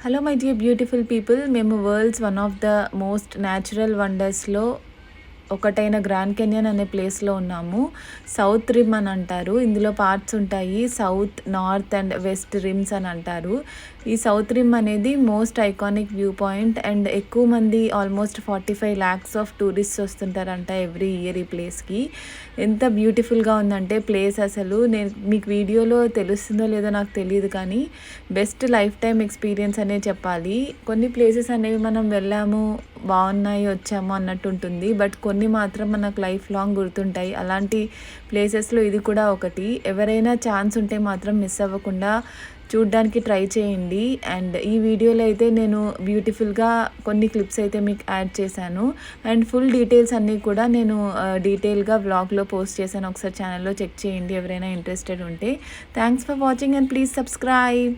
Hello my dear beautiful people మేము world's one of the most natural వండర్స్లో ఒకటైన Grand canyon అనే ప్లేస్లో ఉన్నాము. సౌత్ రిమ్ అని అంటారు. ఇందులో పార్ట్స్ ఉంటాయి. South north and west rims అని అంటారు. ఈ సౌత్ రిమ్ అనేది most iconic view point and ఎక్కువ మంది almost forty five lakhs of tourist వస్తుంటారంట every year ఈ ప్లేస్కి. ఎంత బ్యూటిఫుల్గా ఉందంటే ప్లేస్ అసలు. నేను మీకు వీడియోలో తెలుస్తుందో లేదో నాకు తెలియదు కానీ బెస్ట్ లైఫ్ టైం ఎక్స్పీరియన్స్ అనే చెప్పాలి. కొన్ని ప్లేసెస్ అనేవి మనం వెళ్ళాము బాగున్నాయి వచ్చాము అన్నట్టు ఉంటుంది. బట్ కొన్ని మాత్రం మనకు లైఫ్ లాంగ్ గుర్తుంటాయి. అలాంటి ప్లేసెస్లో ఇది కూడా ఒకటి. ఎవరైనా ఛాన్స్ ఉంటే మాత్రం మిస్ అవ్వకుండా చూడ్డానికి ట్రై చేయండి. అండ్ ఈ వీడియోలో అయితే నేను బ్యూటిఫుల్గా కొన్ని క్లిప్స్ అయితే మీకు యాడ్ చేశాను. అండ్ ఫుల్ డీటెయిల్స్ అన్నీ కూడా నేను డీటెయిల్గా వ్లాగ్లో పోస్ట్ చేశాను. ఒకసారి ఛానల్లో చెక్ చేయండి ఎవరైనా ఇంట్రెస్టెడ్ ఉంటే. Thanks for watching and please subscribe.